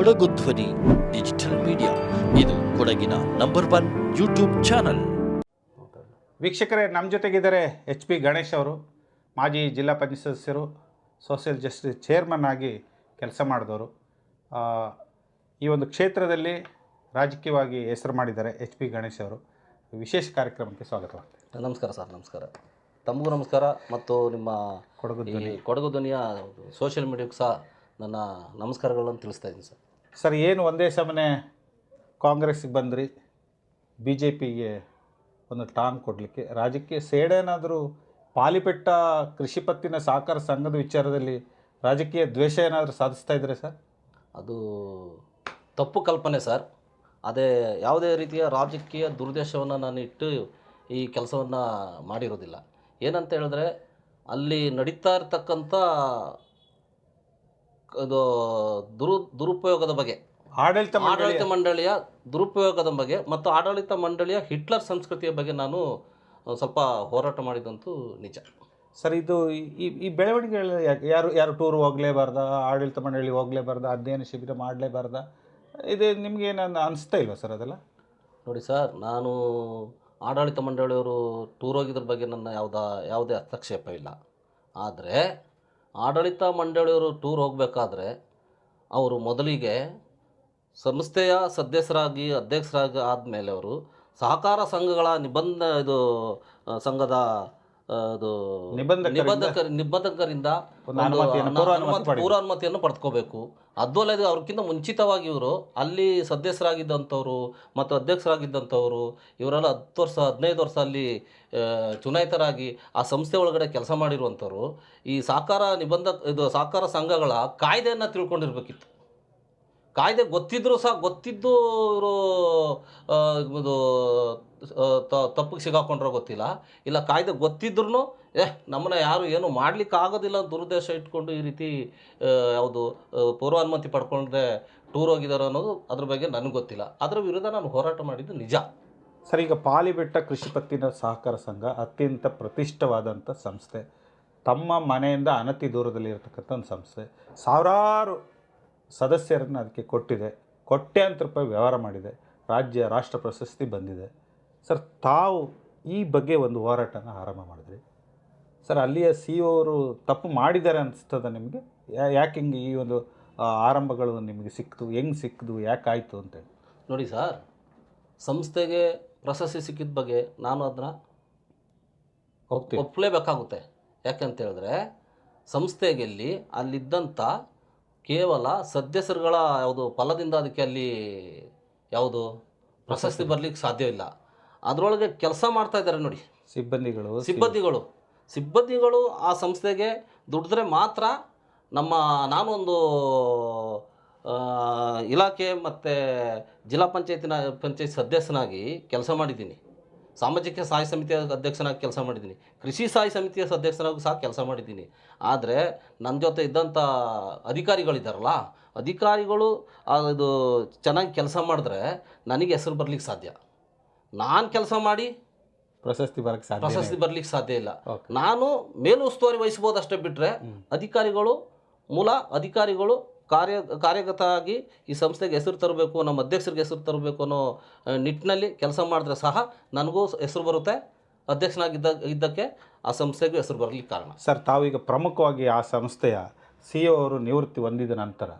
ಕೊಡಗು ಧ್ವನಿ digital media. ಇದು ಕೊಡಗಿನ ನಂಬರ್ ಒನ್ ಯೂಟ್ಯೂಬ್ ಚಾನಲ್. ವೀಕ್ಷಕರೇ ನಮ್ಮ ಜೊತೆಗಿದ್ದಾರೆ ಎಚ್ ಪಿ ಗಣೇಶ್ ಅವರು ಮಾಜಿ ಜಿಲ್ಲಾ ಪಂಚಾಯತ್ ಸದಸ್ಯರು ಸೋಷಿಯಲ್ ಜಸ್ಟಿಸ್ ಚೇರ್ಮನ್ ಆಗಿ ಕೆಲಸ ಮಾಡಿದವರು. ಆ, ಈ ಒಂದು ಕ್ಷೇತ್ರದಲ್ಲಿ ರಾಜಕೀಯವಾಗಿ ಹೆಸರು ಮಾಡಿದ್ದಾರೆ ಎಚ್ ಪಿ ಗಣೇಶ್ ಅವರು. ವಿಶೇಷ ಕಾರ್ಯಕ್ರಮಕ್ಕೆ ಸ್ವಾಗತವಾಗ್ತದೆ ನಮಸ್ಕಾರ ಸರ್ ನಮಸ್ಕಾರ. ತಮಗೂ ನಮಸ್ಕಾರ ಮತ್ತು ನಿಮ್ಮ ಕೊಡಗು ಧ್ವನಿ. ಕೊಡಗು ಧ್ವನಿಯ ಸೋಷಿಯಲ್ ಮೀಡಿಯಾಕ್ಕೆ ಸಹ ನನ್ನ ನಮಸ್ಕಾರಗಳನ್ನು ತಿಳಿಸ್ತಾ ಇದ್ದೀನಿ ಸರ್. ಸರ್, ಏನು ಒಂದೇ ಸಮನೆ ಕಾಂಗ್ರೆಸ್ಸಿಗೆ ಬಂದ್ರಿ? ಬಿ ಜೆ ಪಿಗೆ ಒಂದು ಟಾಂಗ್ ಕೊಡಲಿಕ್ಕೆ. ರಾಜಕೀಯ ಸೇಡೇನಾದರೂ ಪಾಲಿಪೆಟ್ಟ ಕೃಷಿ ಪತ್ತಿನ ಸಹಕಾರ ಸಂಘದ ವಿಚಾರದಲ್ಲಿ ರಾಜಕೀಯ ದ್ವೇಷ ಏನಾದರೂ ಸಾಧಿಸ್ತಾ ಇದ್ರೆ ಸರ್? ಅದು ತಪ್ಪು ಕಲ್ಪನೆ ಸರ್. ಅದೇ ಯಾವುದೇ ರೀತಿಯ ರಾಜಕೀಯ ದುರುದ್ದೇಶವನ್ನು ನಾನು ಇಟ್ಟು ಈ ಕೆಲಸವನ್ನು ಮಾಡಿರೋದಿಲ್ಲ. ಏನಂತ ಹೇಳಿದ್ರೆ ಅಲ್ಲಿ ನಡೀತಾ ಇರ್ತಕ್ಕಂಥ ಅದು ದುರು ದುರುಪಯೋಗದ ಬಗ್ಗೆ. ಆಡಳಿತ ಆಡಳಿತ ಮಂಡಳಿಯ ದುರುಪಯೋಗದ ಬಗ್ಗೆ ಮತ್ತು ಆಡಳಿತ ಮಂಡಳಿಯ ಹಿಟ್ಲರ್ ಸಂಸ್ಕೃತಿಯ ಬಗ್ಗೆ ನಾನು ಸ್ವಲ್ಪ ಹೋರಾಟ ಮಾಡಿದಂತೂ ನಿಜ. ಸರ್ ಇದು ಈ- ಈ ಬೆಳವಣಿಗೆ ಬೆಳವಣಿಗೆಗಳು ಯಾರು ಯಾರು ಟೂರ್ ಹೋಗಲೇಬಾರ್ದ ಆಡಳಿತ ಮಂಡಳಿ ಹೋಗಲೇಬಾರ್ದ ಅಧ್ಯಯನ ಶಿಬಿರ ಮಾಡಲೇಬಾರ್ದ ಇದು ನಿಮ್ಗೆ ನಾನು ಅನಿಸ್ತಾ ಇಲ್ವಾ ಸರ್ ಅದೆಲ್ಲ? ನೋಡಿ ಸರ್ ನಾನು ಆಡಳಿತ ಮಂಡಳಿಯವರು ಟೂರ್ ಹೋಗಿದ್ರ ಬಗ್ಗೆ ನನ್ನ ಯಾವುದ ಯಾವುದೇ ಹಸ್ತಕ್ಷೇಪ ಇಲ್ಲ. ಆದರೆ ಆಡಳಿತ ಮಂಡಳಿಯವರು ಟೂರ್ ಹೋಗಬೇಕಾದ್ರೆ ಅವರು ಮೊದಲಿಗೆ ಸಂಸ್ಥೆಯ ಸದಸ್ಯರಾಗಿ ಅಧ್ಯಕ್ಷರಾಗಿ ಆದಮೇಲೆ ಅವರು ಸಹಕಾರ ಸಂಘಗಳ ನಿಬಂಧ ಇದು ಸಂಘದ ಅದು ನಿಬಂಧಕ ನಿಬಂಧಕರಿಂದ ಪೂರ್ವಾನುಮತಿಯನ್ನು ಪಡೆದುಕೋಬೇಕು. ಅದು ಅಲ್ಲದೆ ಅವ್ರಿಗಿಂತ ಮುಂಚಿತವಾಗಿ ಇವರು, ಅಲ್ಲಿ ಸದಸ್ಯರಾಗಿದ್ದಂಥವ್ರು ಮತ್ತು ಅಧ್ಯಕ್ಷರಾಗಿದ್ದಂಥವ್ರು, ಇವರೆಲ್ಲ ಹತ್ತು ವರ್ಷ, ಹದಿನೈದು ವರ್ಷ ಅಲ್ಲಿ ಚುನಾಯಿತರಾಗಿ ಆ ಸಂಸ್ಥೆ ಒಳಗಡೆ ಕೆಲಸ ಮಾಡಿರುವಂಥವ್ರು, ಈ ಸಹಕಾರ ನಿಬಂಧ, ಇದು ಸಹಕಾರ ಸಂಘಗಳ ಕಾಯ್ದೆಯನ್ನು ತಿಳ್ಕೊಂಡಿರ್ಬೇಕಿತ್ತು. ಕಾಯ್ದೆ ಗೊತ್ತಿದ್ದರೂ ಸಹ, ಗೊತ್ತಿದ್ದು ಇವರು ಇದು ತಪ್ಪಿಗೆ ಸಿಗಾಕೊಂಡ್ರೋ ಗೊತ್ತಿಲ್ಲ. ಇಲ್ಲ, ಕಾಯ್ದೆ ಗೊತ್ತಿದ್ರೂ ಏ, ನಮ್ಮನ್ನ ಯಾರು ಏನು ಮಾಡ್ಲಿಕ್ಕೆ ಆಗೋದಿಲ್ಲ ದುರುದ್ದೇಶ ಇಟ್ಕೊಂಡು ಈ ರೀತಿ ಯಾವುದು ಪೂರ್ವಾನುಮತಿ ಪಡ್ಕೊಂಡ್ರೆ ಟೂರ್ ಹೋಗಿದ್ದಾರೆ ಅನ್ನೋದು ಅದ್ರ ಬಗ್ಗೆ ನನಗೆ ಗೊತ್ತಿಲ್ಲ. ಅದರ ವಿರುದ್ಧ ನಾನು ಹೋರಾಟ ಮಾಡಿದ್ದು ನಿಜ. ಸರ್, ಈಗ ಪಾಲಿಬೆಟ್ಟ ಕೃಷಿ ಪತ್ತಿನ ಸಹಕಾರ ಸಂಘ ಅತ್ಯಂತ ಪ್ರತಿಷ್ಠವಾದಂಥ ಸಂಸ್ಥೆ. ತಮ್ಮ ಮನೆಯಿಂದ ಅನತಿ ದೂರದಲ್ಲಿ ಇರತಕ್ಕಂಥ ಒಂದು ಸಂಸ್ಥೆ. ಸಾವಿರಾರು ಸದಸ್ಯರನ್ನು ಅದಕ್ಕೆ ಕೊಟ್ಟಿದೆ. ಕೋಟ್ಯಾಂತರ ರೂಪಾಯಿ ವ್ಯವಹಾರ ಮಾಡಿದೆ. ರಾಜ್ಯ ರಾಷ್ಟ್ರ ಪ್ರಶಸ್ತಿ ಬಂದಿದೆ. ಸರ್, ತಾವು ಈ ಬಗ್ಗೆ ಒಂದು ಹೋರಾಟನ ಆರಂಭ ಮಾಡಿದ್ರಿ. ಸರ್ ಅಲ್ಲಿಯ ಸಿ ಅವರು ತಪ್ಪು ಮಾಡಿದ್ದಾರೆ ಅನಿಸ್ತದೆ ನಿಮಗೆ? ಯಾಕೆ ಹಿಂಗೆ ಈ ಒಂದು ಆರಂಭಗಳು ನಿಮಗೆ ಸಿಕ್ತು ಹೆಂಗೆ ಸಿಕ್ಕಿದ್ವು ಯಾಕಾಯಿತು ಅಂತೇಳಿ ನೋಡಿ ಸರ್ ಸಂಸ್ಥೆಗೆ ಪ್ರಶಸ್ತಿ ಸಿಕ್ಕಿದ ಬಗ್ಗೆ ನಾನು ಅದನ್ನ ಹೋಗ್ತೀನಿ ಒಪ್ಪಲೇಬೇಕಾಗುತ್ತೆ ಯಾಕಂತೇಳಿದ್ರೆ ಸಂಸ್ಥೆಗೆಲ್ಲಿ ಅಲ್ಲಿದ್ದಂಥ ಕೇವಲ ಸದಸ್ಯರುಗಳ ಯಾವುದು ಫಲದಿಂದ ಅದಕ್ಕೆ ಅಲ್ಲಿ ಯಾವುದು ಪ್ರಶಸ್ತಿ ಬರಲಿಕ್ಕೆ ಸಾಧ್ಯವಿಲ್ಲ ಅದರೊಳಗೆ ಕೆಲಸ ಮಾಡ್ತಾ ಇದ್ದಾರೆ ನೋಡಿ. ಸಿಬ್ಬಂದಿಗಳು ಸಿಬ್ಬಂದಿಗಳು. ಸಿಬ್ಬಂದಿಗಳು ಆ ಸಂಸ್ಥೆಗೆ ದುಡಿದ್ರೆ ಮಾತ್ರ ನಮ್ಮ ನಾನೊಂದು ಇಲಾಖೆ ಮತ್ತು ಜಿಲ್ಲಾ ಪಂಚಾಯತಿನ, ಪಂಚಾಯತ್ ಸದಸ್ಯನಾಗಿ ಕೆಲಸ ಮಾಡಿದ್ದೀನಿ. ಸಾಮಾಜಿಕ ಸಹಾಯ ಸಮಿತಿಯ ಅಧ್ಯಕ್ಷನಾಗಿ ಕೆಲಸ ಮಾಡಿದ್ದೀನಿ. ಕೃಷಿ ಸಹಾಯ ಸಮಿತಿಯ ಸದಸ್ಯನಾಗೂ ಸಹ ಕೆಲಸ ಮಾಡಿದ್ದೀನಿ. ಆದರೆ ನನ್ನ ಜೊತೆ ಇದ್ದಂಥ ಅಧಿಕಾರಿಗಳಿದ್ದಾರಲ್ಲ ಅಧಿಕಾರಿಗಳು ಅದು ಚೆನ್ನಾಗಿ ಕೆಲಸ ಮಾಡಿದ್ರೆ ನನಗೆ ಹೆಸರು ಬರಲಿಕ್ಕೆ ಸಾಧ್ಯ. ನಾನು ಕೆಲಸ ಮಾಡಿ ಪ್ರಶಸ್ತಿ ಬರಕ್ಕೆ ಸಾಧ್ಯ ಪ್ರಶಸ್ತಿ ಬರ್ಲಿಕ್ಕೆ ಸಾಧ್ಯ ಇಲ್ಲ. ನಾನು ಮೇಲು ಉಸ್ತುವಾರಿ ವಹಿಸ್ಬೋದು ಅಷ್ಟೇ ಬಿಟ್ಟರೆ ಅಧಿಕಾರಿಗಳು ಮೂಲ ಅಧಿಕಾರಿಗಳು ಕಾರ್ಯ ಕಾರ್ಯಗತ ಆಗಿ ಈ ಸಂಸ್ಥೆಗೆ ಹೆಸರು ತರಬೇಕು ನಮ್ಮ ಅಧ್ಯಕ್ಷರಿಗೆ ಹೆಸರು ತರಬೇಕು ಅನ್ನೋ ನಿಟ್ಟಿನಲ್ಲಿ ಕೆಲಸ ಮಾಡಿದ್ರೆ ಸಹ ನನಗೂ ಹೆಸರು ಬರುತ್ತೆ. ಅಧ್ಯಕ್ಷನಾಗಿದ್ದ ಇದ್ದಕ್ಕೆ ಆ ಸಂಸ್ಥೆಗೂ ಹೆಸರು ಬರಲಿಕ್ಕೆ ಕಾರಣ. ಸರ್ ತಾವೀಗ ಪ್ರಮುಖವಾಗಿ ಆ ಸಂಸ್ಥೆಯ ಸಿ ಅವರು ನಿವೃತ್ತಿ ಹೊಂದಿದ ನಂತರ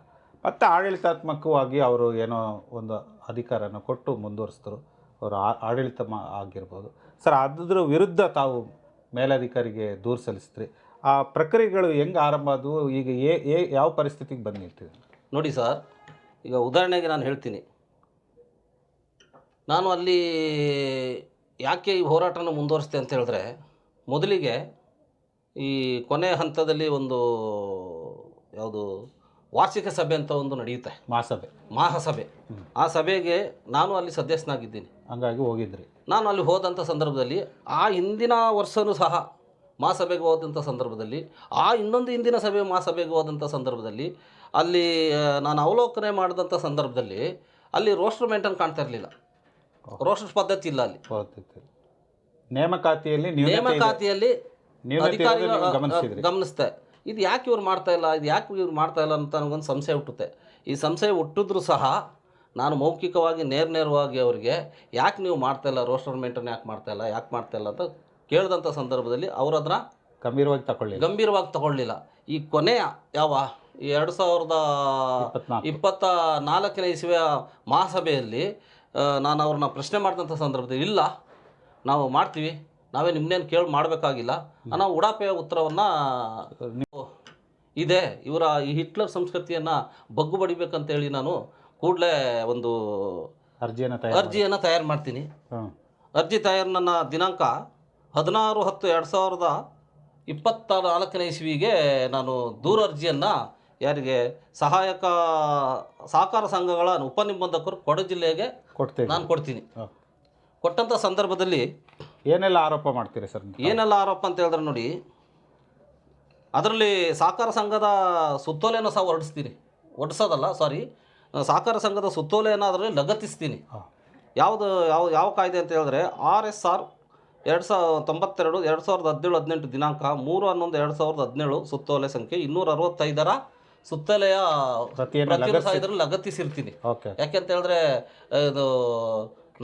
ಮತ್ತೆ ಆಡಳಿತಾತ್ಮಕವಾಗಿ ಅವರು ಏನೋ ಒಂದು ಅಧಿಕಾರನ ಕೊಟ್ಟು ಮುಂದುವರಿಸಿದ್ರು. ಅವರು ಆಡಳಿತ ಮಾ ಆಗಿರ್ಬೋದು. ಸರ್, ಅದ್ರ ವಿರುದ್ಧ ತಾವು ಮೇಲಧಿಕಾರಿಗೆ ದೂರು ಸಲ್ಲಿಸಿದ್ರಿ. ಆ ಪ್ರಕ್ರಿಯೆಗಳು ಹೆಂಗೆ ಆರಂಭ ಆದವು? ಈಗ ಏ ಏ, ಯಾವ ಪರಿಸ್ಥಿತಿಗೆ ಬಂದು ನಿಲ್ತೀವಿ ನೋಡಿ ಸರ್, ಈಗ ಉದಾಹರಣೆಗೆ ನಾನು ಹೇಳ್ತೀನಿ. ನಾನು ಅಲ್ಲಿ ಯಾಕೆ ಈ ಹೋರಾಟನ ಮುಂದುವರಿಸ್ತೆ ಅಂತ ಹೇಳಿದ್ರೆ, ಮೊದಲಿಗೆ ಈ ಕೊನೆ ಹಂತದಲ್ಲಿ ಒಂದು ಯಾವುದು ವಾರ್ಷಿಕ ಸಭೆ ಅಂತ ಒಂದು ನಡೆಯುತ್ತೆ. ಮಹಾಸಭೆ. ಮಹಾಸಭೆ. ಆ ಸಭೆಗೆ ನಾನು ಅಲ್ಲಿ ಸದಸ್ಯನಾಗಿದ್ದೀನಿ. ಹಂಗಾಗಿ ಹೋಗಿದ್ರಿ. ನಾನು ಅಲ್ಲಿ ಹೋದಂಥ ಸಂದರ್ಭದಲ್ಲಿ ಆ ಹಿಂದಿನ ವರ್ಷವೂ ಸಹ ಮಹಾಸಭೆಗೆ ಹೋದಂಥ ಸಂದರ್ಭದಲ್ಲಿ ಆ ಇನ್ನೊಂದು ಹಿಂದಿನ ಸಭೆ ಮಹಾಸಭೆಗೆ ಹೋದಂಥ ಸಂದರ್ಭದಲ್ಲಿ ಅಲ್ಲಿ ನಾನು ಅವಲೋಕನೆ ಮಾಡಿದಂಥ ಸಂದರ್ಭದಲ್ಲಿ ಅಲ್ಲಿ ರೋಸ್ಟರ್ ಮೇಂಟೈನ್ ಕಾಣ್ತಾ ಇರಲಿಲ್ಲ. ರೋಸ್ಟರ್ ಪದ್ಧತಿ ಇಲ್ಲ ಅಲ್ಲಿ. ನೇಮಕಾತಿಯಲ್ಲಿ. ನೇಮಕಾತಿಯಲ್ಲಿ ಅಧಿಕಾರಿಗಳು ನೀವು ಗಮನಿಸ್ತೆ ಇದು ಯಾಕೆ ಇವ್ರು ಮಾಡ್ತಾ ಇಲ್ಲ? ಇದು ಯಾಕೆ ಇವ್ರು ಮಾಡ್ತಾ ಇಲ್ಲ ಅಂತ ನನಗೊಂದು ಸಂಶಯ ಹುಟ್ಟುತ್ತೆ. ಈ ಸಂಶಯ ಹುಟ್ಟಿದ್ರೂ ಸಹ ನಾನು ಮೌಖಿಕವಾಗಿ ನೇರ ನೇರವಾಗಿ ಅವರಿಗೆ ಯಾಕೆ ನೀವು ಮಾಡ್ತಾ ಇಲ್ಲ? ರೋಸ್ಟರ್ ಮೇಂಟೈನ್ ಯಾಕೆ ಮಾಡ್ತಾ ಇಲ್ಲ? ಯಾಕೆ ಮಾಡ್ತಾ ಇಲ್ಲ ಅಂತ ಕೇಳಿದಂಥ ಸಂದರ್ಭದಲ್ಲಿ ಅವರು ಅದನ್ನ ಗಂಭೀರವಾಗಿ ತಗೊಳ್ಳಿ. ಗಂಭೀರವಾಗಿ ತಗೊಳ್ಳಿಲ್ಲ. ಈ ಕೊನೆಯ ಯಾವ? ಈ ಎರಡು ಸಾವಿರದ ಇಪ್ಪತ್ತ ನಾಲ್ಕನೇ ಇಸುವೆಯ ಮಹಾಸಭೆಯಲ್ಲಿ ನಾನು ಅವ್ರನ್ನ ಪ್ರಶ್ನೆ ಮಾಡಿದಂಥ ಸಂದರ್ಭದಲ್ಲಿ ಇಲ್ಲ. ನಾವು ಮಾಡ್ತೀವಿ. ನಾವೇ ನಿಮ್ಮನ್ನೇನು ಕೇಳಿ ಮಾಡಬೇಕಾಗಿಲ್ಲ. ಅನ್ನೋ ಉಡಾಪೆಯ ಉತ್ತರವನ್ನು ಇದೆ. ಇವರ ಈ ಹಿಟ್ಲರ್ ಸಂಸ್ಕೃತಿಯನ್ನು ಬಗ್ಗು ಬಡಿಬೇಕಂತೇಳಿ ನಾನು ಕೂಡಲೇ ಒಂದು ಅರ್ಜಿಯನ್ನು ತಯಾರು ಅರ್ಜಿಯನ್ನು ತಯಾರು ಮಾಡ್ತೀನಿ. ಹಾಂ. ಅರ್ಜಿ ತಯಾರು ನನ್ನ ದಿನಾಂಕ ಹದಿನಾರು ಹತ್ತು ಎರಡು ಸಾವಿರದ ಇಪ್ಪತ್ತ ನಾಲ್ಕನೇ ಇಸ್ವಿಗೆ ನಾನು ದೂರ ಅರ್ಜಿಯನ್ನು ಯಾರಿಗೆ ಸಹಾಯಕ ಸಹಕಾರ ಸಂಘಗಳ ಉಪನಿಬಂಧಕರು ಕೊಡ ಜಿಲ್ಲೆಗೆ ಕೊಡ್ತೇನೆ ನಾನು ಕೊಡ್ತೀನಿ. ಹಾಂ. ಕೊಟ್ಟಂಥ ಸಂದರ್ಭದಲ್ಲಿ ಏನೆಲ್ಲ ಆರೋಪ ಮಾಡ್ತೀರಿ ಸರ್? ಏನೆಲ್ಲ ಆರೋಪ ಅಂತ ಹೇಳಿದ್ರೆ ನೋಡಿ ಅದರಲ್ಲಿ ಸಹಕಾರ ಸಂಘದ ಸುತ್ತೋಲೆಯನ್ನು ಸಹ ಹೊರಡಿಸ್ತೀನಿ. ಹೊರಡಿಸೋದಲ್ಲ ಸಾರಿ ಸಹಕಾರ ಸಂಘದ ಸುತ್ತೋಲೆಯನ್ನು ಅದರಲ್ಲಿ ಲಗತ್ತಿಸ್ತೀನಿ. ಯಾವುದು ಯಾವ ಯಾವ ಕಾಯ್ದೆ ಅಂತ ಹೇಳಿದ್ರೆ ಆರ್ ಎಸ್ ಆರ್ ಎರಡು ಸಾವಿರ ತೊಂಬತ್ತೆರಡು ಎರಡು ಸಾವಿರದ ಹದಿನೇಳು ಹದಿನೆಂಟು ದಿನಾಂಕ ಮೂರು ಹನ್ನೊಂದು ಎರಡು ಸಾವಿರದ ಹದಿನೇಳು ಸುತ್ತೋಲೆ ಸಂಖ್ಯೆ ಇನ್ನೂರ ಅರವತ್ತೈದರ ಸುತ್ತಲೆಯ ಇದರಲ್ಲಿ ಲಗತ್ತಿಸಿರ್ತೀನಿ. ಓಕೆ. ಯಾಕೆಂತ ಹೇಳಿದ್ರೆ ಇದು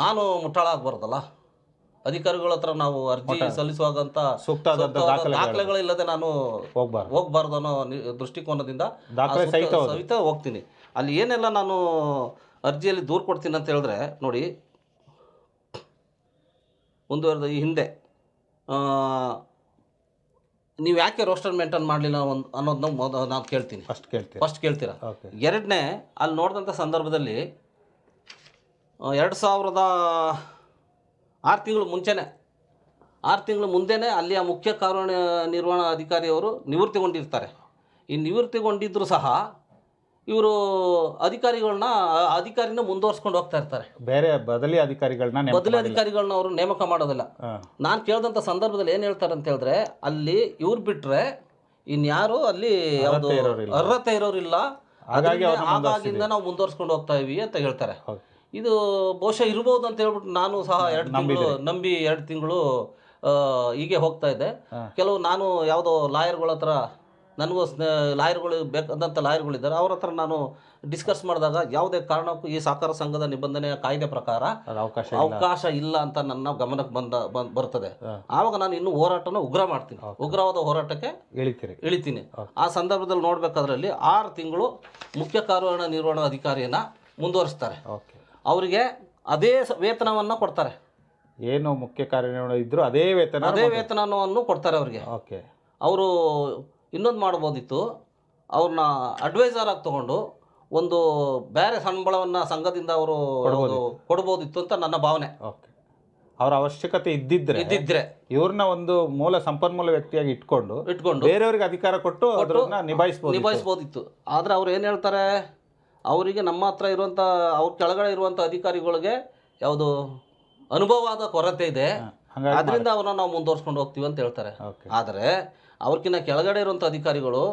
ನಾನು ಮುಟ್ಟಾಳ ಆಗ್ಬಾರ್ದಲ್ಲ ಅಧಿಕಾರಿಗಳ ಹತ್ರ ನಾವು ಅರ್ಜಿ ಸಲ್ಲಿಸುವಾಗಂತ ಸೂಕ್ತ ದಾಖಲೆಗಳಿಲ್ಲದೆ ನಾನು ಹೋಗ್ಬಾರ್ದು. ಹೋಗ್ಬಾರ್ದು ಅನ್ನೋ ದೃಷ್ಟಿಕೋನದಿಂದ ಸಹಿತ ಹೋಗ್ತೀನಿ. ಅಲ್ಲಿ ಏನೆಲ್ಲ ನಾನು ಅರ್ಜಿಯಲ್ಲಿ ದೂರು ಕೊಡ್ತೀನಿ ಅಂತ ಹೇಳಿದ್ರೆ ನೋಡಿ ಮುಂದುವರೆದ ಈ ಹಿಂದೆ ಆ, ನೀವು ಯಾಕೆ ರೋಸ್ಟರ್ ಮೇಂಟೈನ್ ಮಾಡಲಿಲ್ಲ ಒಂದು ಅನ್ನೋದನ್ನ ಮೊದ ನಾನು ಕೇಳ್ತೀನಿ. ಫಸ್ಟ್ ಕೇಳ್ತೀನಿ ಫಸ್ಟ್ ಕೇಳ್ತೀರಾ? ಎರಡನೇ ಅಲ್ಲಿ ನೋಡಿದಂಥ ಸಂದರ್ಭದಲ್ಲಿ ಎರಡು ಸಾವಿರದ ಆರು ತಿಂಗಳು ಮುಂಚೆನೇ ಆರು ತಿಂಗಳು ಮುಂದೆನೇ ಆ ಮುಖ್ಯ ಕಾರ್ಯ ನಿರ್ವಹಣಾ ಅಧಿಕಾರಿಯವರು ನಿವೃತ್ತಿಗೊಂಡಿರ್ತಾರೆ. ಈ ನಿವೃತ್ತಿಗೊಂಡಿದ್ದರೂ ಸಹ ಇವರು ಅಧಿಕಾರಿಗಳನ್ನ ಅಧಿಕಾರಿನ ಮುಂದುವರ್ಸ್ಕೊಂಡು ಹೋಗ್ತಾ ಇರ್ತಾರೆ. ಬೇರೆ ಬದಲಿ ಅಧಿಕಾರಿಗಳನ್ನ ಬದಲಿ ಅಧಿಕಾರಿಗಳನ್ನ ಅವರು ನೇಮಕ ಮಾಡೋದಿಲ್ಲ. ನಾನು ಕೇಳಿದಂಥ ಸಂದರ್ಭದಲ್ಲಿ ಏನು ಹೇಳ್ತಾರೆ ಅಂತ ಹೇಳಿದ್ರೆ ಅಲ್ಲಿ ಇವ್ರು ಬಿಟ್ಟರೆ ಇನ್ಯಾರು ಅಲ್ಲಿ ಅರ್ಹತೆ ಇರೋರಿಲ್ಲ. ಹಾಗಾಗಿ ನಾವು ಮುಂದುವರ್ಸ್ಕೊಂಡು ಹೋಗ್ತಾ ಇವಿ ಅಂತ ಹೇಳ್ತಾರೆ. ಇದು ಬಹುಶಃ ಇರ್ಬೋದು ಅಂತ ಹೇಳ್ಬಿಟ್ಟು ನಾನು ಸಹ ಎರಡು ತಿಂಗಳು ನಂಬಿ ಎರಡು ತಿಂಗಳು ಹೀಗೆ ಹೋಗ್ತಾ ಇದ್ದೆ. ಕೆಲವು ನಾನು ಯಾವುದೋ ಲಾಯರ್ಗಳ ಹತ್ರ ನನಗೂ ಲಾಯರ್ಗಳು ಬೇಕಾದಂಥ ಲಾಯರ್ಗಳಿದ್ದಾರೆ. ಅವ್ರ ಹತ್ರ ನಾನು ಡಿಸ್ಕಸ್ ಮಾಡಿದಾಗ ಯಾವುದೇ ಕಾರಣಕ್ಕೂ ಈ ಸಹಕಾರ ಸಂಘದ ನಿಬಂಧನೆಯ ಕಾಯ್ದೆ ಪ್ರಕಾರ ಅವಕಾಶ ಇಲ್ಲ. ಅವಕಾಶ ಇಲ್ಲ ಅಂತ ನನ್ನ ಗಮನಕ್ಕೆ ಬಂದ ಬಂದ್- ಬರ್ತದೆ. ಆವಾಗ ನಾನು ಇನ್ನು ಹೋರಾಟನ ಉಗ್ರ ಮಾಡ್ತೀನಿ. ಉಗ್ರವಾದ ಹೋರಾಟಕ್ಕೆ ಇಳಿತೀರಿ. ಇಳಿತೀನಿ. ಆ ಸಂದರ್ಭದಲ್ಲಿ ನೋಡ್ಬೇಕಾದ್ರಲ್ಲಿ ಆರು ತಿಂಗಳು ಮುಖ್ಯ ಕಾರ್ಯನಿರ್ವಹಣಾ ನಿರ್ವಹಣಾ ಅಧಿಕಾರಿಯನ್ನ ಮುಂದುವರಿಸ್ತಾರೆ. ಓಕೆ. ಅವರಿಗೆ ಅದೇ ಸ- ವೇತನವನ್ನ ಕೊಡ್ತಾರೆ. ಏನು ಮುಖ್ಯ ಕಾರ್ಯನಿರ್ವಹಣೆ ಇದ್ರು ಅದೇ ವೇತನ ಅದೇ ವೇತನವನ್ನು ಕೊಡ್ತಾರೆ ಅವರಿಗೆ. ಓಕೆ. ಅವರು ಇನ್ನೊಂದು ಮಾಡ್ಬೋದಿತ್ತು. ಅವ್ರನ್ನ ಅಡ್ವೈಸರ್ ಆಗಿ ತಗೊಂಡು ಒಂದು ಬೇರೆ ಸಂಬಳವನ್ನು ಸಂಘದಿಂದ ಅವರು ಕೊಡ್ಬೋದಿತ್ತು. ಅಂತ ನನ್ನ ಭಾವನೆ. ಓಕೆ. ಅವರ ಅವಶ್ಯಕತೆ ಇದ್ದಿದ್ರೆ ಇದ್ದಿದ್ರೆ. ಇವ್ರನ್ನ ಒಂದು ಮೂಲ ಸಂಪನ್ಮೂಲ ವ್ಯಕ್ತಿಯಾಗಿ ಇಟ್ಕೊಂಡು ಇಟ್ಕೊಂಡು ಬೇರೆಯವ್ರಿಗೆ ಅಧಿಕಾರ ಕೊಟ್ಟು ಅದನ್ನ ನಿಭಾಯಿಸ್ಬೋದು ನಿಭಾಯಿಸ್ಬೋದಿತ್ತು. ಆದರೆ ಅವ್ರು ಏನು ಹೇಳ್ತಾರೆ? ಅವರಿಗೆ ನಮ್ಮ ಹತ್ರ ಇರುವಂಥ ಅವ್ರ ಕೆಳಗಡೆ ಇರುವಂಥ ಅಧಿಕಾರಿಗಳಿಗೆ ಯಾವುದು ಅನುಭವವಾದ ಕೊರತೆ ಇದೆ. ಅದರಿಂದ ಅವ್ರನ್ನ ನಾವು ಮುಂದುವರ್ಸ್ಕೊಂಡು ಹೋಗ್ತೀವಿ ಅಂತ ಹೇಳ್ತಾರೆ. ಆದರೆ ಅವ್ರಕ್ಕಿಂತ ಕೆಳಗಡೆ ಇರುವಂಥ ಅಧಿಕಾರಿಗಳು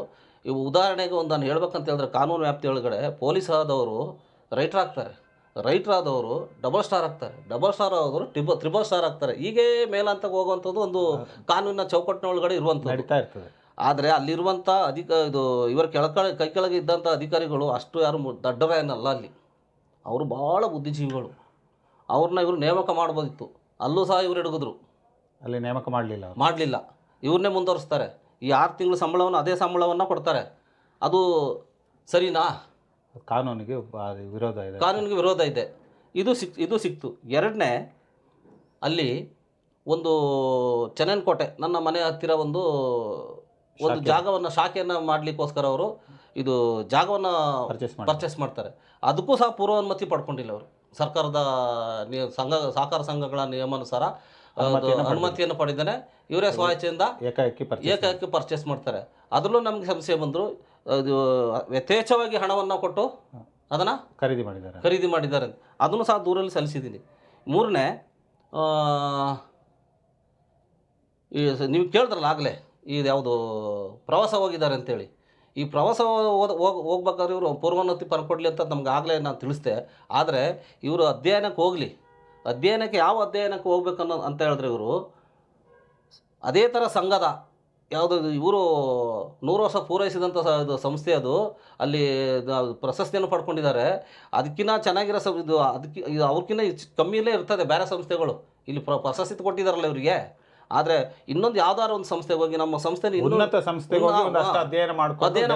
ಇವು ಉದಾಹರಣೆಗೆ ಒಂದನ್ನು ನಾನು ಹೇಳ್ಬೇಕಂತ ಹೇಳಿದ್ರೆ ಕಾನೂನು ವ್ಯಾಪ್ತಿ ಒಳಗಡೆ ಪೊಲೀಸ್ ಆದವರು ರೈಟರ್ ಆಗ್ತಾರೆ. ರೈಟರ್ ಆದವರು ಡಬಲ್ ಸ್ಟಾರ್ ಆಗ್ತಾರೆ. ಡಬಲ್ ಸ್ಟಾರ್ ಆದವರು ಟ್ರಿಬ ತ್ರಿಬಲ್ ಸ್ಟಾರ್ ಆಗ್ತಾರೆ. ಹೀಗೆ ಮೇಲಂತಕ್ಕೆ ಹೋಗುವಂಥದ್ದು ಒಂದು ಕಾನೂನಿನ ಚೌಕಟ್ಟಿನ ಒಳಗಡೆ ಇರುವಂಥದ್ದು. ನಡೀತಾ ಇರ್ತದೆ. ಆದರೆ ಅಲ್ಲಿರುವಂಥ ಅಧಿಕ ಇದು ಇವರ ಕೆಳಕಳೆ ಕೈ ಕೆಳಗೆ ಇದ್ದಂಥ ಅಧಿಕಾರಿಗಳು ಅಷ್ಟು ಯಾರು ದಡ್ಡರ ಏನಲ್ಲ ಅಲ್ಲಿ. ಅವರು ಭಾಳ ಬುದ್ಧಿಜೀವಿಗಳು. ಅವ್ರನ್ನ ಇವರು ನೇಮಕ ಮಾಡ್ಬೋದಿತ್ತು. ಅಲ್ಲೂ ಸಹ ಇವ್ರು ಹಿಡಿದ್ರು ಅಲ್ಲಿ ನೇಮಕ ಮಾಡಲಿಲ್ಲ ಮಾಡಲಿಲ್ಲ. ಇವ್ರನ್ನೇ ಮುಂದುವರಿಸ್ತಾರೆ. ಈ ಆರು ತಿಂಗಳ ಸಂಬಳವನ್ನು ಅದೇ ಸಂಬಳವನ್ನು ಕೊಡ್ತಾರೆ. ಅದು ಸರಿನಾ? ಕಾನೂನಿಗೆ ವಿರೋಧ ಇದೆ. ಕಾನೂನಿಗೆ ವಿರೋಧ ಇದೆ. ಇದು ಸಿಕ್ ಇದು ಸಿಕ್ತು. ಎರಡನೇ ಅಲ್ಲಿ ಒಂದು ಚನನ್ಕೋಟೆ ನನ್ನ ಮನೆ ಹತ್ತಿರ ಒಂದು ಒಂದು ಜಾಗವನ್ನು ಶಾಖೆಯನ್ನು ಮಾಡಲಿಕ್ಕೋಸ್ಕರ ಅವರು ಇದು ಜಾಗವನ್ನು ಪರ್ಚೇಸ್ ಮಾಡ್ತಾರೆ. ಅದಕ್ಕೂ ಸಹ ಪೂರ್ವಾನುಮತಿ ಪಡ್ಕೊಂಡಿಲ್ಲ ಅವರು. ಸರ್ಕಾರದ ಸಂಘ ಸಹಕಾರ ಸಂಘಗಳ ನಿಯಮಾನುಸಾರ ಅನುಮತಿಯನ್ನು ಪಡೆದೇ ಇವರೇ ಸ್ವಾಚ್ಛೆಯಿಂದ ಏಕಾಏಕಿ ಪರ್ಚೇಸ್ ಏಕಾಏಕಿ ಪರ್ಚೇಸ್ ಮಾಡ್ತಾರೆ. ಅದರಲ್ಲೂ ನಮಗೆ ಸಮಸ್ಯೆ ಬಂದರು ಇದು ಯಥೇಚ್ಛವಾಗಿ ಹಣವನ್ನು ಕೊಟ್ಟು ಅದನ್ನು ಖರೀದಿ ಮಾಡಿದ್ದಾರೆ. ಖರೀದಿ ಮಾಡಿದ್ದಾರೆ. ಅದನ್ನು ಸಹ ದೂರಲ್ಲಿ ಸಲ್ಲಿಸಿದ್ದೀನಿ. ಮೂರನೇ ನೀವು ಕೇಳಿದ್ರಲ್ಲ ಆಗಲೇ. ಇದು ಯಾವುದು ಪ್ರವಾಸ ಹೋಗಿದ್ದಾರೆ ಅಂತೇಳಿ. ಈ ಪ್ರವಾಸ ಹೋದ- ಹೋಗ್ ಹೋಗ್ಬೇಕಾದ್ರೆ ಇವರು ಪೂರ್ವೋನ್ನತಿ ಪರ್ಕೊಡ್ಲಿ ಅಂತ ನಮ್ಗೆ ಆಗಲೇ ನಾನು ತಿಳಿಸ್ದೆ. ಆದರೆ ಇವರು ಅಧ್ಯಯನಕ್ಕೆ ಹೋಗಲಿ. ಅಧ್ಯಯನಕ್ಕೆ ಯಾವ ಅಧ್ಯಯನಕ್ಕೆ ಹೋಗ್ಬೇಕನ್ನೋ ಅಂತ ಹೇಳಿದ್ರೆ ಇವರು ಅದೇ ಥರ ಸಂಘದ ಯಾವುದು ಇವರು ನೂರು ವರ್ಷ ಪೂರೈಸಿದಂಥ ಸಂಸ್ಥೆ ಅದು. ಅಲ್ಲಿ ಪ್ರಶಸ್ತಿಯನ್ನು ಪಡ್ಕೊಂಡಿದ್ದಾರೆ. ಅದಕ್ಕಿಂತ ಚೆನ್ನಾಗಿರೋ ಸ ಇದು ಅದಕ್ಕೆ ಇದು ಅವ್ರಕ್ಕಿಂತ ಕಮ್ಮಿಯಲ್ಲೇ ಇರ್ತದೆ. ಬೇರೆ ಸಂಸ್ಥೆಗಳು. ಇಲ್ಲಿ ಪ್ರ ಪ್ರಶಸ್ತಿ ಕೊಟ್ಟಿದ್ದಾರಲ್ಲ ಇವರಿಗೆ. ಆದರೆ ಇನ್ನೊಂದು ಯಾವ್ದಾರ ಒಂದು ಸಂಸ್ಥೆಗೆ ಹೋಗಿ ನಮ್ಮ ಸಂಸ್ಥೆ ಉನ್ನತ ಸಂಸ್ಥೆಗೆ ಹೋಗಿ ಒಂದಷ್ಟು ಅಧ್ಯಯನ ಮಾಡಬೇಕು. ಅಧ್ಯಯನ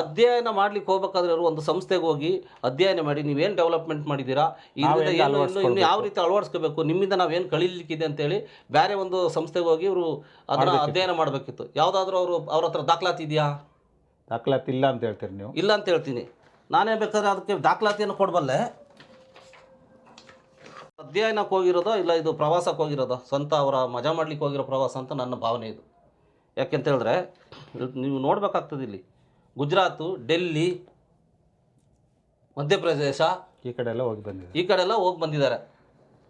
ಅಧ್ಯಯನ ಮಾಡ್ಲಿಕ್ಕೆ ಹೋಗ್ಬೇಕಾದ್ರೆ ಅವರು ಒಂದು ಸಂಸ್ಥೆಗೆ ಹೋಗಿ ಅಧ್ಯಯನ ಮಾಡಿ ನೀವೇನು ಡೆವಲಪ್ಮೆಂಟ್ ಮಾಡಿದ್ದೀರಾ? ಇದರಿಂದ ಏನು ಇನ್ನು? ಯಾವ ರೀತಿ ಅಳವಡಿಸ್ಕೋಬೇಕು? ನಿಮ್ಮಿಂದ ನಾವೇನು ಕಳೀಲಿಕ್ಕಿದೆ ಅಂತೇಳಿ ಬೇರೆ ಒಂದು ಸಂಸ್ಥೆಗೆ ಹೋಗಿ ಇವರು ಅದನ್ನ ಅಧ್ಯಯನ ಮಾಡಬೇಕಿತ್ತು. ಯಾವ್ದಾದ್ರು ಅವರು ಅವ್ರ ಹತ್ರ ದಾಖಲಾತಿ ಇದೆಯಾ? ದಾಖಲಾತಿ ಇಲ್ಲ ಅಂತ ಹೇಳ್ತೀರಿ ನೀವು. ಇಲ್ಲ ಅಂತ ಹೇಳ್ತೀನಿ. ನಾನೇ ಬೇಕಾದ್ರೆ ಅದಕ್ಕೆ ದಾಖಲಾತಿಯನ್ನು ಕೊಡಬಲ್ಲೆ? ಅಧ್ಯಯನಕ್ಕೆ ಹೋಗಿರೋದೋ ಇಲ್ಲ ಇದು ಪ್ರವಾಸಕ್ಕೆ ಹೋಗಿರೋದೋ ಸ್ವಂತ ಅವರ ಮಜಾ ಮಾಡ್ಲಿಕ್ಕೆ ಹೋಗಿರೋ ಪ್ರವಾಸ ಅಂತ ನನ್ನ ಭಾವನೆ ಇದು. ಯಾಕೆಂತ ಹೇಳಿದ್ರೆ ನೀವು ನೋಡ್ಬೇಕಾಗ್ತದೆ ಇಲ್ಲಿ. ಗುಜರಾತು ಡೆಲ್ಲಿ ಮಧ್ಯಪ್ರದೇಶ ಈ ಕಡೆ ಎಲ್ಲ ಹೋಗಿ ಬಂದಿದೆ. ಈ ಕಡೆ ಎಲ್ಲ ಹೋಗಿ ಬಂದಿದ್ದಾರೆ.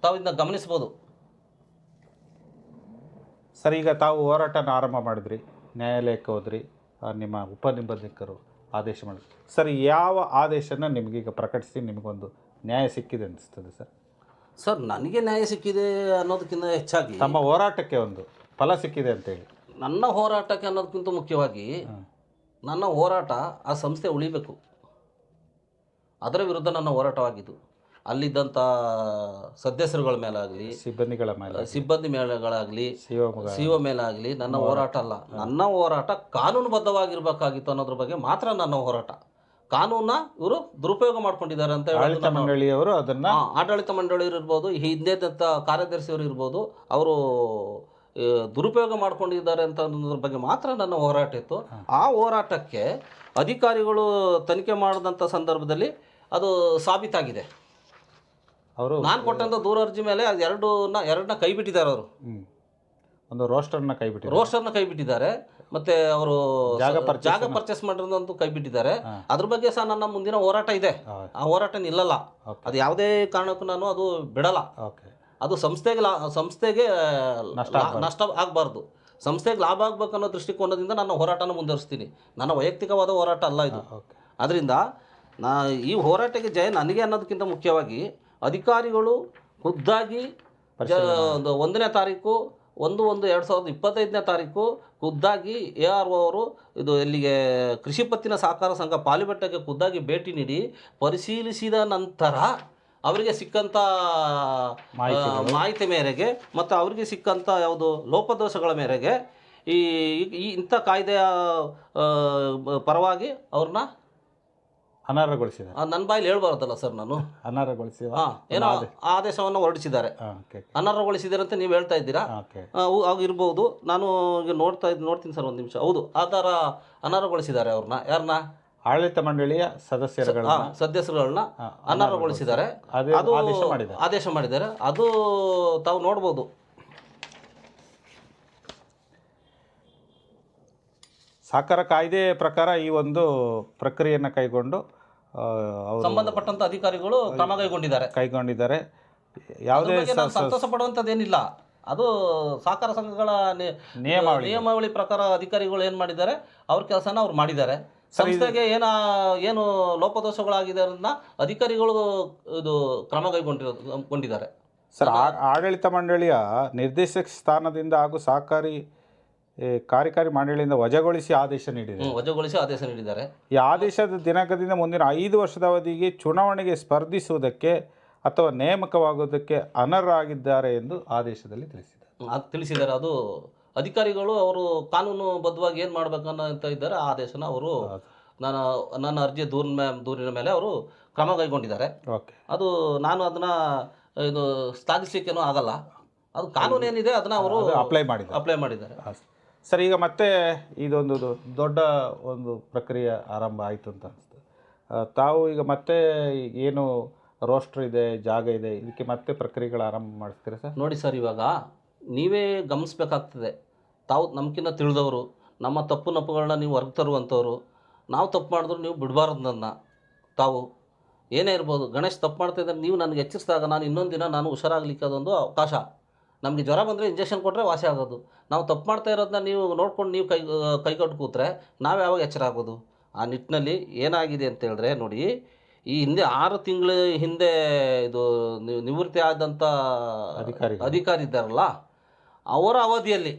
ತಾವು ಇದನ್ನ ಗಮನಿಸ್ಬೋದು. ಸರ್ ಈಗ ತಾವು ಹೋರಾಟನ ಆರಂಭ ಮಾಡಿದ್ರಿ ನ್ಯಾಯಾಲಯಕ್ಕೆ ಹೋದ್ರಿ ನಿಮ್ಮ ನಿಮ್ಮ ಉಪನಿಬಂಧಕರು ಆದೇಶ ಮಾಡಿದ್ರು. ಸರ್ ಯಾವ ಆದೇಶನ ನಿಮಗೀಗ ಪ್ರಕಟಿಸಿ ನಿಮಗೊಂದು ನ್ಯಾಯ ಸಿಕ್ಕಿದೆ ಅನಿಸ್ತದೆ ಸರ್? ಸರ್ ನನಗೆ ನ್ಯಾಯ ಸಿಕ್ಕಿದೆ ಅನ್ನೋದಕ್ಕಿಂತ ಹೆಚ್ಚಾಗಿ ತಮ್ಮ ಹೋರಾಟಕ್ಕೆ ಒಂದು ಫಲ ಸಿಕ್ಕಿದೆ ಅಂತೇಳಿ. ನನ್ನ ಹೋರಾಟಕ್ಕೆ ಅನ್ನೋದಕ್ಕಿಂತ ಮುಖ್ಯವಾಗಿ ನನ್ನ ಹೋರಾಟ ಆ ಸಂಸ್ಥೆ ಉಳಿಬೇಕು. ಅದರ ವಿರುದ್ಧ ನನ್ನ ಹೋರಾಟವಾಗಿದ್ದು. ಅಲ್ಲಿದ್ದಂಥ ಸದಸ್ಯರುಗಳ ಮೇಲಾಗಲಿ ಸಿಬ್ಬಂದಿಗಳ ಮೇಲೆ ಸಿಬ್ಬಂದಿ ಮೇಳಗಳಾಗಲಿ ಶಿವಮೊಗ್ಗ ಸಿ ಒ ಮೇಲಾಗಲಿ ನನ್ನ ಹೋರಾಟ ಅಲ್ಲ ನನ್ನ ಹೋರಾಟ ಕಾನೂನುಬದ್ಧವಾಗಿರ್ಬೇಕಾಗಿತ್ತು ಅನ್ನೋದ್ರ ಬಗ್ಗೆ ಮಾತ್ರ ನನ್ನ ಹೋರಾಟ. ಕಾನೂನ ಇವರು ದುರುಪಯೋಗ ಮಾಡ್ಕೊಂಡಿದ್ದಾರೆ ಅಂತ ಆಡಳಿತ ಮಂಡಳಿಯವರು ಅದನ್ನ ಆಡಳಿತ ಮಂಡಳಿಯವರು ಇರ್ಬೋದು ಹಿಂದೆ ಕಾರ್ಯದರ್ಶಿಯವರು ಇರ್ಬೋದು ಅವರು ದುರುಪಯೋಗ ಮಾಡ್ಕೊಂಡಿದ್ದಾರೆ ಅಂತ ಅನ್ನೋದ್ರ ಬಗ್ಗೆ ಮಾತ್ರ ನನ್ನ ಹೋರಾಟ ಇತ್ತು. ಆ ಹೋರಾಟಕ್ಕೆ ಅಧಿಕಾರಿಗಳು ತನಿಖೆ ಮಾಡಿದಂಥ ಸಂದರ್ಭದಲ್ಲಿ ಅದು ಸಾಬೀತಾಗಿದೆ. ಅವರು ನಾನು ಕೊಟ್ಟಂಥ ದೂರ ಅರ್ಜಿ ಮೇಲೆ ಅದು ಎರಡನ್ನ ಎರಡನ್ನ ಕೈ ಬಿಟ್ಟಿದ್ದಾರೆ ಅವರು. ಒಂದು ರೋಸ್ಟರ್ನ ಕೈ ಬಿಟ್ಟಿದ್ದಾರೆ. ರೋಸ್ಟರ್ನ ಕೈ ಬಿಟ್ಟಿದ್ದಾರೆ. ಮತ್ತೆ ಅವರು ಜಾಗ ಪರ್ಚೇಸ್ ಮಾಡಿರೋದಂತೂ ಕೈ ಬಿಟ್ಟಿದ್ದಾರೆ. ಅದ್ರ ಬಗ್ಗೆ ಸಹ ನನ್ನ ಮುಂದಿನ ಹೋರಾಟ ಇದೆ. ಆ ಹೋರಾಟ ನಿಲ್ಲಲ್ಲ. ಅದು ಯಾವುದೇ ಕಾರಣಕ್ಕೂ ನಾನು ಅದು ಬಿಡಲ್ಲ. ಅದು ಸಂಸ್ಥೆಗೆ ಸಂಸ್ಥೆಗೆ ನಷ್ಟ ಆಗಬಾರ್ದು. ಸಂಸ್ಥೆಗೆ ಲಾಭ ಆಗ್ಬೇಕು ಅನ್ನೋ ದೃಷ್ಟಿಕೋನದಿಂದ ನನ್ನ ಹೋರಾಟನ ಮುಂದುವರಿಸ್ತೀನಿ. ನನ್ನ ವೈಯಕ್ತಿಕವಾದ ಹೋರಾಟ ಅಲ್ಲ ಇದು. ಅದರಿಂದ ನಾ ಈ ಹೋರಾಟಕ್ಕೆ ಜಯ ನನಗೆ ಅನ್ನೋದಕ್ಕಿಂತ ಮುಖ್ಯವಾಗಿ ಅಧಿಕಾರಿಗಳು ಖುದ್ದಾಗಿ ಒಂದು ಒಂದನೇ ತಾರೀಕು ಒಂದು ಒಂದು ಎರಡು ಸಾವಿರದ ಇಪ್ಪತ್ತೈದನೇ ತಾರೀಕು ಖುದ್ದಾಗಿ ಎ ಆರ್ ಒ ಅವರು ಇದು ಇಲ್ಲಿಗೆ ಕೃಷಿ ಪತ್ತಿನ ಸಹಕಾರ ಸಂಘ ಪಾಲಿಬೆಟ್ಟಕ್ಕೆ ಖುದ್ದಾಗಿ ಭೇಟಿ ನೀಡಿ ಪರಿಶೀಲಿಸಿದ ನಂತರ ಅವರಿಗೆ ಸಿಕ್ಕಂಥ ಮಾಹಿತಿ ಮೇರೆಗೆ. ಮತ್ತು ಅವರಿಗೆ ಸಿಕ್ಕಂಥ ಯಾವುದು ಲೋಪದೋಷಗಳ ಮೇರೆಗೆ ಈ ಈ ಇಂಥ ಕಾಯ್ದೆಯ ಪರವಾಗಿ ಅವ್ರನ್ನ ಅನರ್ಹಗೊಳಿಸಿದೆ ನನ್ನ ಬಾಯಲ್ಲಿ ಹೇಳ್ಬಾರ್ದಲ್ಲ ಸರ್ ನಾನು. ಅನರ್ಹಗೊಳಿಸಿದ ಹಾಂ ಏನೋ ಆದೇಶವನ್ನು ಹೊರಡಿಸಿದ್ದಾರೆ. ಅನರ್ಹಗೊಳಿಸಿದಾರೆ ಓಕೆ ಅನರ್ಹಗೊಳಿಸಿದ್ದಾರೆ ಅಂತ ನೀವು ಹೇಳ್ತಾ ಇದ್ದೀರಾ? ಓಕೆ ಆ, ನಾನು ಈಗ ನೋಡ್ತಾ ಇದ್ ನೋಡ್ತೀನಿ ಸರ್ ಒಂದು ನಿಮಿಷ. ಹೌದು ಆ ಥರ ಅನರ್ಹಗೊಳಿಸಿದ್ದಾರೆ ಅವ್ರನ್ನ. ಯಾರನ್ನ ಆಡಳಿತ ಮಂಡಳಿಯ ಸದಸ್ಯರುಗಳ ಸದಸ್ಯರುಗಳನ್ನ ಅನರ್ಹಗೊಳಿಸಿದ್ದಾರೆ. ಅದು ಆದೇಶ ಮಾಡಿದ್ದಾರೆ. ಆದೇಶ ಮಾಡಿದ್ದಾರೆ. ಅದು ತಾವು ನೋಡ್ಬೋದು. ಸಹಕಾರ ಕಾಯ್ದೆ ಪ್ರಕಾರ ಈ ಒಂದು ಪ್ರಕ್ರಿಯೆಯನ್ನು ಕೈಗೊಂಡು ಅವರು ಸಂಬಂಧಪಟ್ಟಂತ ಅಧಿಕಾರಿಗಳು ಕ್ರಮ ಕೈಗೊಂಡಿದ್ದಾರೆ. ಕೈಗೊಂಡಿದ್ದಾರೆ. ಯಾವುದೇ ಸಂತೋಷ ಪಡುವಂಥದ್ದೇನಿಲ್ಲ ಅದು ಸಹಕಾರ ಸಂಘಗಳ ನಿಯಮಾವಳಿ. ನಿಯಮಾವಳಿ ಪ್ರಕಾರ ಅಧಿಕಾರಿಗಳು ಏನು ಮಾಡಿದ್ದಾರೆ ಅವ್ರ ಕೆಲಸನ ಅವ್ರು ಮಾಡಿದ್ದಾರೆ. ಸಂಸ್ಥೆಗೆ ಏನ ಏನು ಲೋಪದೋಷಗಳಾಗಿದೆ ಅನ್ನ ಅಧಿಕಾರಿಗಳು ಇದು ಕ್ರಮ ಕೈಗೊಂಡಿರೋ ಕೊಂಡಿದ್ದಾರೆ ಸರ್ ಆಡಳಿತ ಮಂಡಳಿಯ ನಿರ್ದೇಶಕ ಸ್ಥಾನದಿಂದ ಹಾಗೂ ಸಹಕಾರಿ ಕಾರ್ಯಕಾರಿ ಮಂಡಳಿಯಿಂದ ವಜಾಗೊಳಿಸಿ ಆದೇಶ ನೀಡಿದೆ. ವಜಾಗೊಳಿಸಿ ಆದೇಶ ನೀಡಿದ್ದಾರೆ. ಈ ಆದೇಶದ ದಿನಾಂಕದಿಂದ ಮುಂದಿನ ಐದು ವರ್ಷದ ಅವಧಿಗೆ ಚುನಾವಣೆಗೆ ಸ್ಪರ್ಧಿಸುವುದಕ್ಕೆ ಅಥವಾ ನೇಮಕವಾಗುವುದಕ್ಕೆ ಅನರ್ಹರಾಗಿದ್ದಾರೆ ಎಂದು ಆದೇಶದಲ್ಲಿ ತಿಳಿಸಿದ್ದಾರೆ. ಅದು ತಿಳಿಸಿದ್ದಾರೆ. ಅದು ಅಧಿಕಾರಿಗಳು ಅವರು ಕಾನೂನುಬದ್ಧವಾಗಿ ಏನು ಮಾಡಬೇಕು ಅಂತ ಇದ್ದಾರೆ ಆ ಆದೇಶನ ಅವರು ನಾನು ನನ್ನ ಅರ್ಜಿ ದೂರಿನ ದೂರಿನ ಮೇಲೆ ಅವರು ಕ್ರಮ ಕೈಗೊಂಡಿದ್ದಾರೆ. ಓಕೆ. ಅದು ನಾನು ಅದನ್ನು ಇದು ಸ್ಥಾಪಿಸ್ಲಿಕ್ಕೇನೂ ಆಗಲ್ಲ. ಅದು ಕಾನೂನು ಏನಿದೆ ಅದನ್ನ ಅವರು ಅಪ್ಲೈ ಮಾಡಿ ಅಪ್ಲೈ ಮಾಡಿದ್ದಾರೆ. ಸರ್, ಈಗ ಮತ್ತೆ ಇದೊಂದು ದೊಡ್ಡ ಒಂದು ಪ್ರಕ್ರಿಯೆ ಆರಂಭ ಆಯಿತು ಅಂತ ಅನಿಸ್ತು ತಾವು ಈಗ ಮತ್ತೆ ಏನು ರೋಸ್ಟ್ರ್ ಇದೆ, ಜಾಗ ಇದೆ, ಇದಕ್ಕೆ ಮತ್ತೆ ಪ್ರಕ್ರಿಯೆಗಳು ಆರಂಭ ಮಾಡಿಸ್ತೀರಾ ಸರ್? ನೋಡಿ ಸರ್, ಇವಾಗ ನೀವೇ ಗಮನಿಸ್ಬೇಕಾಗ್ತದೆ. ತಾವು ನಮ್ಕಿಂತ ತಿಳಿದವರು, ನಮ್ಮ ತಪ್ಪು ನಪ್ಪುಗಳನ್ನ ನೀವು ಹೊರಗೆ ತರುವಂಥವ್ರು, ನಾವು ತಪ್ಪು ಮಾಡಿದ್ರು ನೀವು ಬಿಡಬಾರ್ದು ನನ್ನ. ತಾವು ಏನೇ ಇರ್ಬೋದು, ಗಣೇಶ್ ತಪ್ಪು ಮಾಡ್ತಾ ಇದ್ದಾರೆ, ನೀವು ನನಗೆ ಎಚ್ಚರಿಸಿದಾಗ ನಾನು ಇನ್ನೊಂದು ದಿನ ನಾನು ಹುಷಾರಾಗಲಿಕ್ಕೆ ಅದೊಂದು ಅವಕಾಶ. ನಮಗೆ ಜ್ವರ ಬಂದರೆ ಇಂಜೆಕ್ಷನ್ ಕೊಟ್ಟರೆ ವಾಸಿ ಆಗೋದು. ನಾವು ತಪ್ಪು ಮಾಡ್ತಾ ಇರೋದನ್ನ ನೀವು ನೋಡ್ಕೊಂಡು ನೀವು ಕೈ ಕೈಗೊಟ್ಟು ಕೂತ್ರೆ ನಾವು ಯಾವಾಗ ಎಚ್ಚರ ಆಗೋದು? ಆ ನಿಟ್ಟಿನಲ್ಲಿ ಏನಾಗಿದೆ ಅಂತ ಹೇಳಿದ್ರೆ ನೋಡಿ ಈ ಹಿಂದೆ ಆರು ತಿಂಗಳ ಹಿಂದೆ ಇದು ನಿವೃತ್ತಿ ಆದಂಥ ಅಧಿಕಾರಿ ಅಧಿಕಾರಿ ಇದ್ದಾರಲ್ಲ ಅವರ ಅವಧಿಯಲ್ಲಿ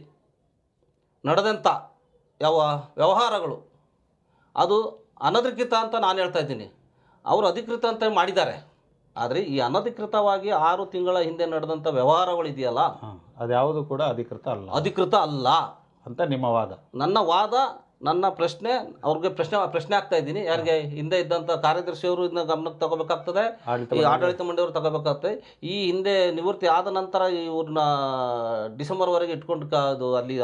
ನಡೆದಂಥ ಯಾವ ವ್ಯವಹಾರಗಳು ಅದು ಅನಧಿಕೃತ ಅಂತ ನಾನು ಹೇಳ್ತಾ ಇದ್ದೀನಿ. ಅವರು ಅಧಿಕೃತ ಅಂತ ಮಾಡಿದ್ದಾರೆ. ಆದರೆ ಈ ಅನಧಿಕೃತವಾಗಿ ಆರು ತಿಂಗಳ ಹಿಂದೆ ನಡೆದಂಥ ವ್ಯವಹಾರಗಳಿದೆಯಲ್ಲ? ಅದು ಅದ್ಯಾವುದು ಕೂಡ ಅಧಿಕೃತ ಅಲ್ಲ. ಅಧಿಕೃತ ಅಲ್ಲ. ಅಂತ ನಿಮ್ಮ ವಾದ. ನನ್ನ ವಾದ ನನ್ನ ಪ್ರಶ್ನೆ ಅವ್ರಿಗೆ ಪ್ರಶ್ನೆ ಪ್ರಶ್ನೆ ಆಗ್ತಾ ಇದ್ದೀನಿ. ಯಾರಿಗೆ ಹಿಂದೆ ಇದ್ದಂಥ ಕಾರ್ಯದರ್ಶಿಯವರು ಇದನ್ನ ಗಮನಕ್ಕೆ ತಗೋಬೇಕಾಗ್ತದೆ. ಈ ಆಡಳಿತ ಮಂಡಳಿಯವರು ತಗೋಬೇಕಾಗ್ತದೆ. ಈ ಹಿಂದೆ ನಿವೃತ್ತಿ ಆದ ನಂತರ ಇವ್ರನ್ನ ಡಿಸೆಂಬರ್ವರೆಗೆ ಇಟ್ಕೊಂಡು ಕ ಅದು ಅಲ್ಲಿ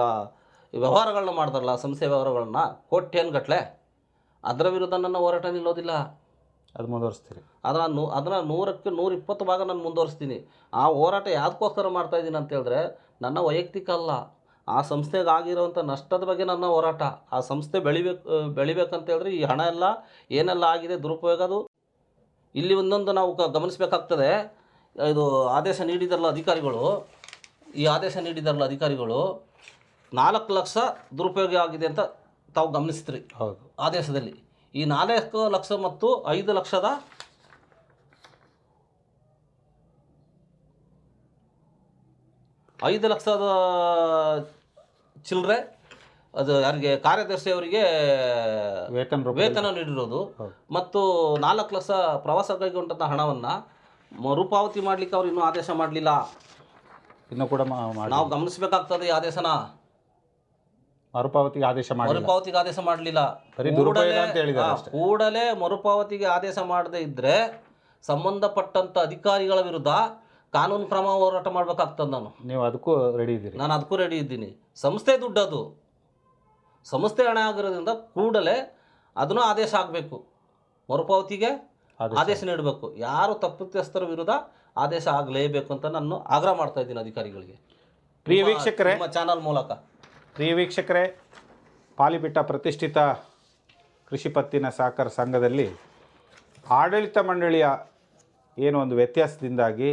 ವ್ಯವಹಾರಗಳನ್ನ ಮಾಡ್ತಾರಲ್ಲ ಸಂಸ್ಥೆ ವ್ಯವಹಾರಗಳನ್ನ ಕೋಟ್ಯನ್ಗಟ್ಲೆ ಅದರ ವಿರುದ್ಧ ನನ್ನ ಹೋರಾಟ ನಿಲ್ಲೋದಿಲ್ಲ. ಅದು ಮುಂದುವರಿಸ್ತೀರಿ. ಅದನ್ನ ನೂ ಅದನ್ನು ನೂರಕ್ಕೆ ನೂರ ಇಪ್ಪತ್ತು ಭಾಗ ನಾನು ಮುಂದುವರಿಸ್ತೀನಿ. ಆ ಹೋರಾಟ ಯಾವುದಕ್ಕೋಸ್ಕರ ಮಾಡ್ತಾ ಇದ್ದೀನಿ ಅಂತ ಹೇಳಿದ್ರೆ ನನ್ನ ವೈಯಕ್ತಿಕ ಅಲ್ಲ. ಆ ಸಂಸ್ಥೆಗೆ ಆಗಿರೋವಂಥ ನಷ್ಟದ ಬಗ್ಗೆ ನನ್ನ ಹೋರಾಟ. ಆ ಸಂಸ್ಥೆ ಬೆಳಿಬೇಕು ಬೆಳಿಬೇಕಂತೇಳಿದ್ರೆ ಈ ಹಣ ಎಲ್ಲ ಏನೆಲ್ಲ ಆಗಿದೆ ದುರುಪಯೋಗ ಅದು. ಇಲ್ಲಿ ಒಂದೊಂದು ನಾವು ಗ- ಗಮನಿಸಬೇಕಾಗ್ತದೆ. ಇದು ಆದೇಶ ನೀಡಿದಾರಲ್ಲ ಅಧಿಕಾರಿಗಳು. ಈ ಆದೇಶ ನೀಡಿದಾರಲ್ಲ ಅಧಿಕಾರಿಗಳು. ನಾಲ್ಕು ಲಕ್ಷ ದುರುಪಯೋಗ ಆಗಿದೆ ಅಂತ ತಾವು ಗಮನಿಸ್ತೀರಿ. ಹೌದು. ಆದೇಶದಲ್ಲಿ. ಈ ನಾಲ್ಕು ಲಕ್ಷ ಮತ್ತು ಐದು ಲಕ್ಷದ ಐದು ಲಕ್ಷದ ಚಿಲ್ಲರೆ ಅದು ಯಾರಿಗೆ ಕಾರ್ಯದರ್ಶಿ ಅವರಿಗೆ ವೇತನ ವೇತನ ನೀಡಿರೋದು. ಮತ್ತು ನಾಲ್ಕು ಲಕ್ಷ ಪ್ರವಾಸ ಕೈಗೊಂಡಂಥ ಹಣವನ್ನು ಮರುಪಾವತಿ ಮಾಡಲಿಕ್ಕೆ ಅವರು ಇನ್ನೂ ಆದೇಶ ಮಾಡಲಿಲ್ಲ. ಇನ್ನೂ ಕೂಡ ನಾವು ಗಮನಿಸಬೇಕಾಗ್ತದೆ ಈ ಆದೇಶನ. ಮರುಪಾವತಿಗೆ ಆದೇಶ ಮಾಡಿಲ್ಲ. ಮರುಪಾವತಿಗೆ ಆದೇಶ ಮಾಡಲಿಲ್ಲ. ಬರೀ ದುರುಪಯೋಗ ಅಂತ ಹೇಳಿದ್ದಾರೆ ಅಷ್ಟೇ. ಕೂಡಲೇ ಮರುಪಾವತಿಗೆ ಆದೇಶ ಮಾಡದೇ ಇದ್ರೆ ಸಂಬಂಧಪಟ್ಟಂತ ಅಧಿಕಾರಿಗಳ ವಿರುದ್ಧ ಕಾನೂನು ಕ್ರಮ ಹೋರಾಟ ಮಾಡ್ಬೇಕಾಗ್ತದೆ ನಾನು. ನೀವು ಅದಕ್ಕೂ ರೆಡಿ ಇದ್ದೀರಿ. ನಾನು ಅದಕ್ಕೂ ರೆಡಿ ಇದ್ದೀನಿ. ಸಂಸ್ಥೆ ದುಡ್ಡದು ಸಂಸ್ಥೆ ಹಣ ಆಗಿರೋದ್ರಿಂದ ಕೂಡಲೇ ಅದನ್ನು ಆದೇಶ ಆಗಬೇಕು. ಮರುಪಾವತಿಗೆ ಆದೇಶ. ಆದೇಶ ನೀಡಬೇಕು. ಯಾರು ತಪ್ಪಿತಸ್ಥರ ವಿರುದ್ಧ ಆದೇಶ ಆಗಲೇಬೇಕು ಅಂತ ನಾನು ಆಗ್ರಹ ಮಾಡ್ತಾ ಇದ್ದೀನಿ ಅಧಿಕಾರಿಗಳಿಗೆ. ಪ್ರಿಯ ವೀಕ್ಷಕರೇ ನಿಮ್ಮ ಚಾನಲ್ ಮೂಲಕ. ಪ್ರಿಯ ವೀಕ್ಷಕರೇ, ಪಾಲಿಬಿಟ್ಟ ಪ್ರತಿಷ್ಠಿತ ಕೃಷಿ ಪತ್ತಿನ ಸಹಕಾರ ಸಂಘದಲ್ಲಿ ಆಡಳಿತ ಮಂಡಳಿಯ ಏನು ಒಂದು ವ್ಯತ್ಯಾಸದಿಂದಾಗಿ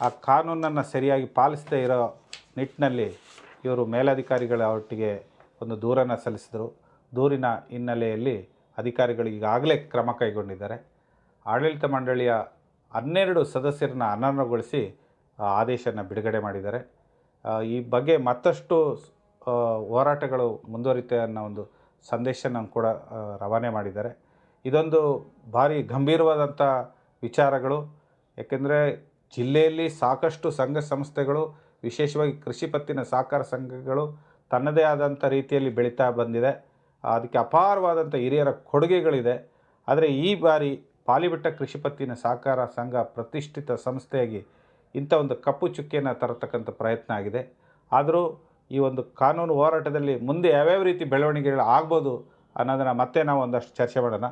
ಆ ಕಾನೂನನ್ನು ಸರಿಯಾಗಿ ಪಾಲಿಸದೇ ಇರೋ ನಿಟ್ಟಿನಲ್ಲಿ ಇವರು ಮೇಲಧಿಕಾರಿಗಳ ಒಟ್ಟಿಗೆ ಒಂದು ದೂರನ್ನು ಸಲ್ಲಿಸಿದರು. ದೂರಿನ ಹಿನ್ನೆಲೆಯಲ್ಲಿ ಅಧಿಕಾರಿಗಳು ಈಗಾಗಲೇ ಕ್ರಮ ಕೈಗೊಂಡಿದ್ದಾರೆ. ಆಡಳಿತ ಮಂಡಳಿಯ ಹನ್ನೆರಡು ಸದಸ್ಯರನ್ನ ಅನರ್ಹಗೊಳಿಸಿ ಆದೇಶನ ಬಿಡುಗಡೆ ಮಾಡಿದ್ದಾರೆ. ಈ ಬಗ್ಗೆ ಮತ್ತಷ್ಟು ಹೋರಾಟಗಳು ಮುಂದುವರಿತೆ ಅನ್ನೋ ಒಂದು ಸಂದೇಶನ ಕೂಡ ರವಾನೆ ಮಾಡಿದ್ದಾರೆ. ಇದೊಂದು ಭಾರಿ ಗಂಭೀರವಾದಂಥ ವಿಚಾರಗಳು. ಯಾಕೆಂದರೆ ಜಿಲ್ಲೆಯಲ್ಲಿ ಸಾಕಷ್ಟು ಸಂಘ ಸಂಸ್ಥೆಗಳು, ವಿಶೇಷವಾಗಿ ಕೃಷಿ ಪತ್ತಿನ ಸಹಕಾರ ಸಂಘಗಳು ತನ್ನದೇ ಆದಂಥ ರೀತಿಯಲ್ಲಿ ಬೆಳೀತಾ ಬಂದಿದೆ. ಅದಕ್ಕೆ ಅಪಾರವಾದಂಥ ಹಿರಿಯರ ಕೊಡುಗೆಗಳಿದೆ. ಆದರೆ ಈ ಬಾರಿ ಪಾಲಿಬಿಟ್ಟ ಕೃಷಿ ಪತ್ತಿನ ಸಹಕಾರ ಸಂಘ ಪ್ರತಿಷ್ಠಿತ ಸಂಸ್ಥೆಯಾಗಿ ಇಂಥ ಒಂದು ಕಪ್ಪು ಚುಕ್ಕಿಯನ್ನು ತರತಕ್ಕಂಥ ಪ್ರಯತ್ನ ಆಗಿದೆ. ಆದರೂ ಈ ಒಂದು ಕಾನೂನು ಹೋರಾಟದಲ್ಲಿ ಮುಂದೆ ಯಾವ್ಯಾವ ರೀತಿ ಬೆಳವಣಿಗೆಗಳು ಆಗ್ಬೋದು ಅನ್ನೋದನ್ನು ಮತ್ತೆ ನಾವು ಒಂದಷ್ಟು ಚರ್ಚೆ ಮಾಡೋಣ.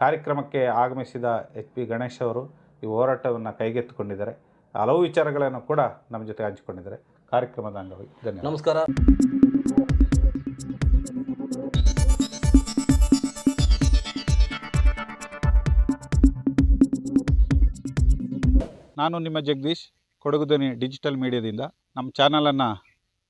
ಕಾರ್ಯಕ್ರಮಕ್ಕೆ ಆಗಮಿಸಿದ ಎಚ್ ಪಿ ಗಣೇಶ್ ಅವರು ಈ ಹೋರಾಟವನ್ನು ಕೈಗೆತ್ತಿಕೊಂಡಿದ್ದಾರೆ. ಹಲವು ವಿಚಾರಗಳನ್ನು ಕೂಡ ನಮ್ಮ ಜೊತೆ ಹಂಚಿಕೊಂಡಿದ್ದಾರೆ. ಕಾರ್ಯಕ್ರಮದ ಅಂಗವಾಗಿ ಧನ್ಯವಾದ. ನಮಸ್ಕಾರ. ನಾನು ನಿಮ್ಮ ಜಗದೀಶ್ ಕೊಡಗುದನಿ ಡಿಜಿಟಲ್ ಮೀಡಿಯಾದಿಂದ. ನಮ್ಮ ಚಾನಲನ್ನು